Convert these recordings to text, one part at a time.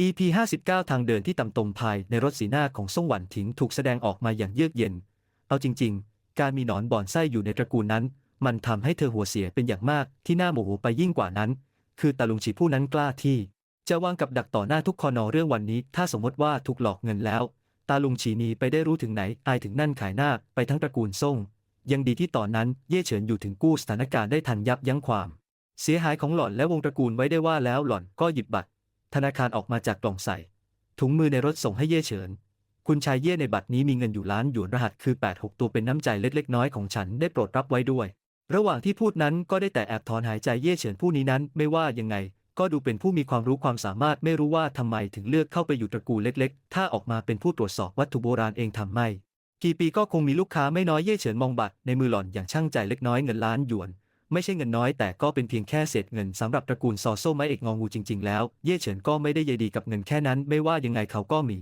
EP 59 ทางเดินที่ต่ำตมภายในรถสีหน้าของซ่งหวันถิงถูกแสดงออกมาอย่างเยือกเย็น เอาจริง ๆ การมีหนอนบ่อนไส้อยู่ในตระกูลนั้น มันทำให้เธอหัวเสียเป็นอย่างมากที่หน่าโมโหไปยิ่งกว่านั้น คือตาลุงฉีผู้นั้นกล้าที่ จะวางกับดักต่อหน้าทุกคอนอเรื่องวันนี้ ถ้าสมมติว่าถูกหลอกเงินแล้ว ตาลุงฉีนีไปได้รู้ถึงไหนอายถึงนั่นขายหน้าไปทั้งตระกูลซ่งยังดีที่ตอนนั้นเย่เฉินอยู่ถึงกู้สถานการณ์ได้ทันยับยั้งความ เสียหายของหล่อนและวงตระกูลไว้ได้ว่าแล้วหล่อนก็หยิบบัตร ธนาคารออกมาจากกล่องใส่ ถุงมือในรถส่งให้เย่เฉิน คุณชายเย่ในบัตรนี้มีเงินอยู่ล้านหยวนรหัสคือ 86 ตัวเป็นน้ำใจเล็กๆน้อยของฉันได้โปรดรับไว้ด้วย ระหว่างที่พูดนั้นก็ได้แต่แอบถอนหายใจเย่เฉินผู้นี้นั้น ไม่ว่ายังไง ก็ดูเป็นผู้มีความรู้ความสามารถไม่รู้ว่าทำไมถึงเลือกเข้าไปอยู่ตระกูลเล็ก ๆ ถ้าออกมาเป็นผู้ตรวจสอบวัตถุโบราณเองทำไม่กี่ปีก็คงมีลูกค้าไม่น้อยเย่เฉินมองบัตรในมือหล่อนอย่างช่างใจเล็กน้อยเงินล้านหยวน ไม่ใช่เงินน้อยแต่ก็เป็นเพียงแค่เศษเงินสำหรับตระกูลซอโซ่ไม้เอกงองูจริงๆแล้ว เย่เฉินก็ไม่ได้ใยดีกับเงินแค่นั้น ไม่ว่ายังไงเขาก็มี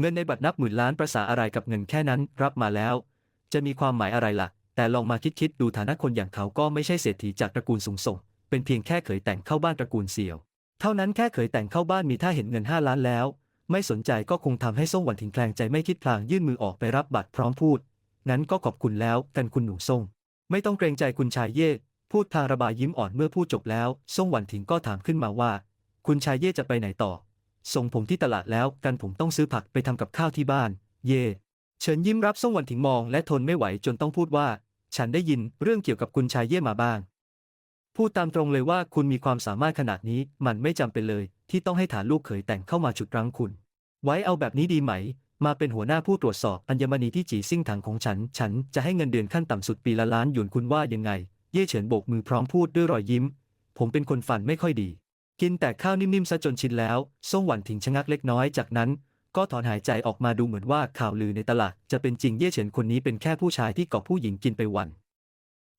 เงินในบัตรนับหมื่นล้านประสาอะไรกับเงินแค่นั้น รับมาแล้ว จะมีความหมายอะไรล่ะ แต่ลองมาคิดๆดูฐานะคนอย่างเขาก็ไม่ใช่เศรษฐีจากตระกูลสูงส่ง เป็นเพียงแค่เขยแต่งเข้าบ้านตระกูลเสี่ยว เท่านั้นแค่เขยแต่งเข้าบ้านมีท่าเห็นเงินห้าล้านแล้ว ไม่สนใจก็คงทำให้ส่งหวันถิงแคลงใจไม่คิดพลางยื่นมือออกไปรับบัตรพร้อมพูดงั้นก็ขอบคุณแล้วกันคุณหนูส่งไม่ต้องเกรงใจคุณชายเย่ พูดทางระบายยิ้มอ่อนเมื่อพูดจบแล้วส่งหวันถิงก็ถามขึ้นมาว่า คุณชายเย่จะไปไหนต่อ ส่งผมที่ตลาดแล้วกันผมต้องซื้อผักไปทำกับข้าวที่บ้าน เย่เฉินยิ้มรับส่งหวันถิงมองและทนไม่ไหวจนต้องพูดว่า ฉันได้ยินเรื่องเกี่ยวกับคุณชายเย่มาบ้าง พูดตามตรงเลยว่าคุณมีความสามารถขนาดนี้มันไม่จำเป็นเลย ที่ต้องให้ฐานลูกเขยแต่งเข้ามาฉุดรั้งคุณ ไว้เอาแบบนี้ดีไหม มาเป็นหัวหน้าผู้ตรวจสอบอัญมณีที่จีซิ่งถังของฉัน ฉันจะให้เงินเดือนขั้นต่ำสุดปีละล้านหยวนคุณว่ายังไง เย่เฉินโบกมือพร้อมพูดด้วยรอยยิ้ม ผมเป็นคนฟันไม่ค่อยดี กินแต่ข้าวนิ่มๆซะจนชินแล้วส่งหวันถิงชะงักเล็กน้อยจากนั้น ก็ถอนหายใจออกมาดูเหมือนว่าข่าวลือในตลาดจะเป็นจริงเย่เฉินคนนี้เป็นแค่ผู้ชายที่เกาะผู้หญิงกินไปวัน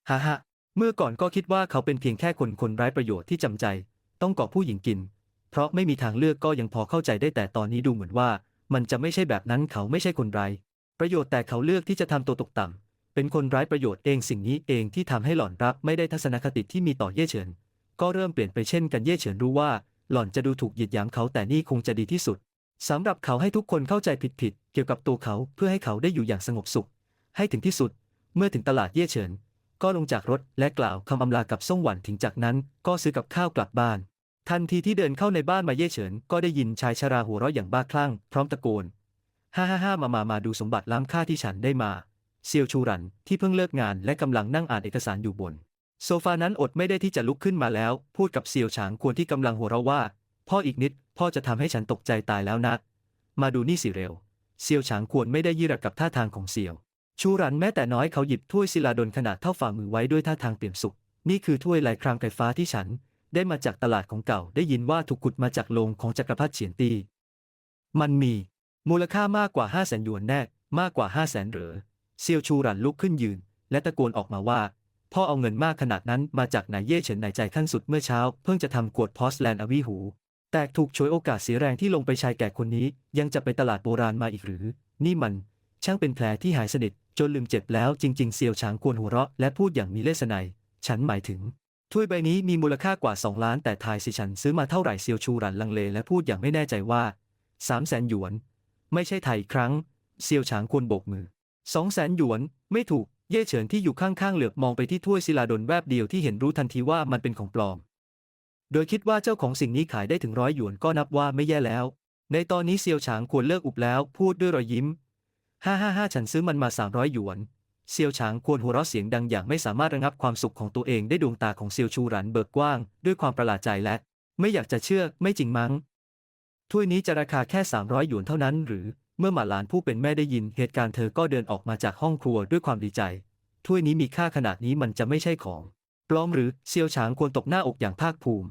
ฮ่าฮ่าเมื่อก่อนก็คิดว่าเขาเป็นเพียงแค่คนคนไร้ประโยชน์ที่จำใจ ต้องเกาะผู้หญิงกิน เพราะไม่มีทางเลือกก็ยังพอเข้าใจได้แต่ตอนนี้ดูเหมือนว่า มันจะไม่ใช่แบบนั้นเขาไม่ใช่คนไร้ประโยชน์แต่เขาเลือกที่จะทำตัวตกต่ำ เป็นคนร้ายประโยชน์เองสิ่งนี้เองที่ทำให้หล่อนรับไม่ได้ทัศนคติที่มีต่อเย่เฉิน ก็เริ่มเปลี่ยนไปเช่นกันเย่เฉินรู้ว่า หล่อนจะดูถูกเหยียดหยามเขาแต่นี่คงจะดีที่สุดสำหรับเขาให้ทุกคนเข้าใจผิดๆเกี่ยวกับตัวเขาเพื่อให้เขาได้อยู่อย่างสงบสุข ให้ถึงที่สุด เมื่อถึงตลาดเย่เฉิน ก็ลงจากรถและกล่าวคำอำลากับซ่งหวันถึงจากนั้น ก็ซื้อกับข้าวกลับบ้าน ทันทีที่เดินเข้าในบ้านมาเย่เฉิน ก็ได้ยินชายชราหัวเราะอย่างบ้าคลั่ง พร้อมตะโกนฮ่าฮ่าฮ่ามามามาดูสมบัติล้ำค่าที่ฉันได้มา เซียวชูรันที่เพิ่งเลิกงานและกำลังนั่งอ่านเอกสารอยู่บน โซฟานั้นอดไม่ได้ที่จะลุกขึ้นมาแล้ว พูดกับเซียวฉางควรที่กำลังหัวเราะว่า พ่ออีกนิด พ่อจะทำให้ฉันตกใจตายแล้วนะ มาดูนี่สิเร็ว เซียวฉางควรไม่ได้ยี่ระกับท่าทางของเซียว ชูรันแม้แต่น้อยเขาหยิบถ้วยศิลาดลขนาดเท่าฝ่ามือไว้ด้วยท่าทางเปี่ยมสุข นี่คือถ้วยลายครามไก่ฟ้าที่ฉัน ได้มาจากตลาดของเก่าได้ยินว่าถูกขุดมาจากโลงของจักรพรรดิเฉียนตี มันมี มูลค่ามากกว่าห้าแสนหยวนแน่ มากกว่าห้าแสนเหรอ เซียวชูรันลุกขึ้นยืน และตะโกนออกมาว่า พ่อเอาเงินมากขนาดนั้นมาจากไหนเย่เฉินในใจขั้นสุดเมื่อเช้า เพิ่งจะทำกวดพอสแลนด์อวีหู แต่ถูกฉวยโอกาสเสียแรงที่ลงไปชายแก่คนนี้ ยังจะไปตลาดโบราณมาอีกหรือ นี่มัน ช่างเป็นแผลที่หายสนิทจนลืมเจ็บแล้วจริง ๆ เซียวฉางควรหัวเราะและพูดอย่างมีเลสไนยฉันหมายถึง ถ้วยใบนี้มีมูลค่ากว่า 2 ล้าน แต่ทายสิฉันซื้อมาเท่าไหร่เซียวชูรันลังเลและพูดอย่างไม่แน่ใจว่า3 0 0แสนหยวน ไม่ใช่ไทยครั้ง เซียวฉางควรโบกมือ สองแสนหยวน ไม่ถูก เย่เฉินที่อยู่ข้างๆเหลือบมองไปที่ถ้วยศิลาดลแวบเดียวที่เห็นรู้ทันทีว่ามันเป็นของปลอม โดยคิดว่าเจ้าของสิ่งนี้ขายได้ถึงร้อยหยวนก็นับว่าไม่แย่แล้ว ในตอนนี้เซียวฉางควรเลิกอุบแล้วพูดด้วยรอยยิ้มฮ่าฮ่าฮ่าฉันซื้อมันมาสามร้อยหยวน เซียวฉางควรหัวเราะเสียงดังอย่างไม่สามารถระงับความสุขของตัวเองได้ดวงตาของเซียวชูหรันเบิกกว้าง ด้วยความประหลาดใจและ ไม่อยากจะเชื่อไม่จริงมั้งถ้วยนี้จะราคาแค่300หยวนเท่านั้นหรือ เมื่อหมาหลานผู้เป็นแม่ได้ยินเหตุการณ์เธอก็เดินออกมาจากห้องครัวด้วยความดีใจ ถ้วยนี้มีค่าขนาดนี้มันจะไม่ใช่ของปลอมหรือเซียวฉางควรตกหน้าอกอย่างภาคภูมิ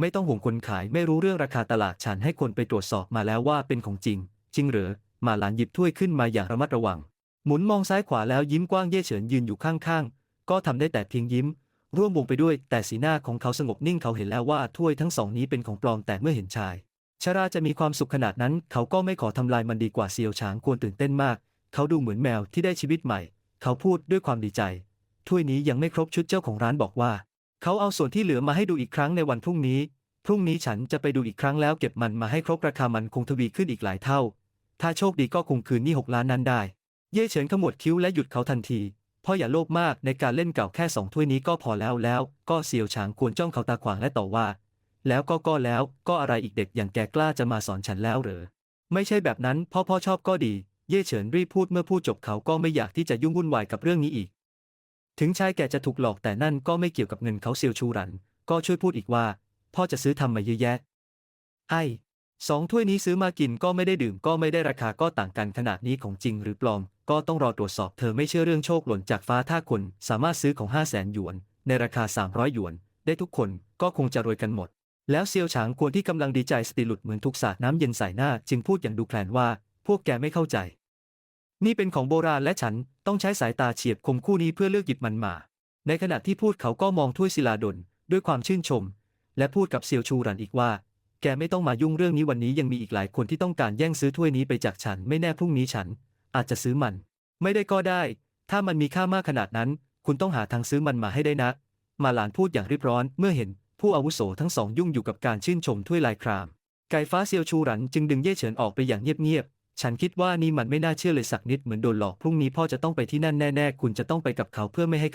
ไม่ต้องห่วงคนขายไม่รู้เรื่องราคาตลาดฉันให้คนไปตรวจสอบมาแล้วว่าเป็นของจริง จริงเหรอหมาหลานหยิบถ้วยขึ้นมาอย่างระมัดระวัง หมุนมองซ้ายขวาแล้วยิ้มกว้างเย่เฉินยืนอยู่ข้างๆ ก็ทำได้แต่เพียงยิ้ม ร่วมวงไปด้วยแต่สีหน้าของเขาสงบนิ่งเขาเห็นแล้วว่าถ้วยทั้งสองนี้เป็นของปลอมแต่เมื่อเห็นชาย ชาราจะมีความสุขขนาดนั้น เขาก็ไม่ขอทำลายมันดีกว่าเซียวฉางควรตื่นเต้นมาก เขาดูเหมือนแมวที่ได้ชีวิตใหม่ เขาพูดด้วยความดีใจ ถ้วยนี้ยังไม่ครบชุดเจ้าของร้านบอกว่า เขาเอาส่วนที่เหลือมาให้ดูอีกครั้งในวันพรุ่งนี้ พรุ่งนี้ฉันจะไปดูอีกครั้งแล้วเก็บมันมาให้ครบราคามันคงทวีขึ้นอีกหลายเท่า ถ้าโชคดีก็คงคืนหนี้หกล้านนั้นได้ เย่เฉินขมวดคิ้วและหยุดเขาทันทีพ่ออย่าโลภมากในการเล่นเก่าแค่สองถ้วยนี้ก็พอแล้วแล้ว ก็เซียวฉางควรจ้องเขาตาขวางและต่อว่า แล้วก็ก็แล้วก็อะไรอีกเด็กอย่างแกกล้าจะมาสอนฉันแล้วเหรอ ไม่ใช่แบบนั้นพ่อพ่อชอบก็ดี เย่เฉินรีบพูดเมื่อพูดจบเขาก็ไม่อยากที่จะยุ่งวุ่นวายกับเรื่องนี้อีก ถึงชายแกจะถูกหลอกแต่นั่นก็ไม่เกี่ยวกับเงินเขาเซียวชูรัน ก็ช่วยพูดอีกว่า พ่อจะซื้อทำมาเยอะแยะ ไอ้สองถ้วยนี้ซื้อมากินก็ไม่ได้ดื่มก็ไม่ได้ราคาก็ต่างกันขนาดนี้ของจริงหรือปลอม ก็ต้องรอตรวจสอบเธอไม่เชื่อเรื่องโชคหล่นจากฟ้าถ้าคนสามารถซื้อของ 5 0 0แสนหยวน ในราคา 300 หยวน ได้ทุกคนก็คงจะรวยกันหมด แล้วเซียวฉางควรที่กำลังดีใจสติหลุดเหมือนถูกสาดน้ำเย็นใส่หน้า จึงพูดอย่างดูแคลนว่า พวกแกไม่เข้าใจ นี่เป็นของโบราณและฉันต้องใช้สายตาเฉียบคมคู่นี้เพื่อเลือกหยิบมันมา ในขณะที่พูดเขาก็มองถ้วยศิลาดลด้วยความชื่นชม และพูดกับเซียวชูรันอีกว่า แกไม่ต้องมายุ่งเรื่องนี้วันนี้ยังมีอีกหลายคนที่ต้องการแย่งซื้อถ้วยนี้ไปจากฉันไม่แน่พรุ่งนี้ฉัน อาจจะซื้อมัน ไม่ได้ก็ได้ ถ้ามันมีค่ามากขนาดนั้น คุณต้องหาทางซื้อมันมาให้ได้นะ มาหลานพูดอย่างรีบร้อนเมื่อเห็น ผู้อาวุโสทั้งสองยุ่งอยู่กับการชื่นชมถ้วยลายคราม ไก่ฟ้าเซียวชูหรันจึงดึงเย่เฉินออกไปอย่างเงียบๆ ฉันคิดว่านี่มันไม่น่าเชื่อเลยสักนิดเหมือนโดนหลอกพรุ่งนี้พ่อจะต้องไปที่นั่นแน่ๆ คุณจะต้องไปกับเขาเพื่อไม่ให้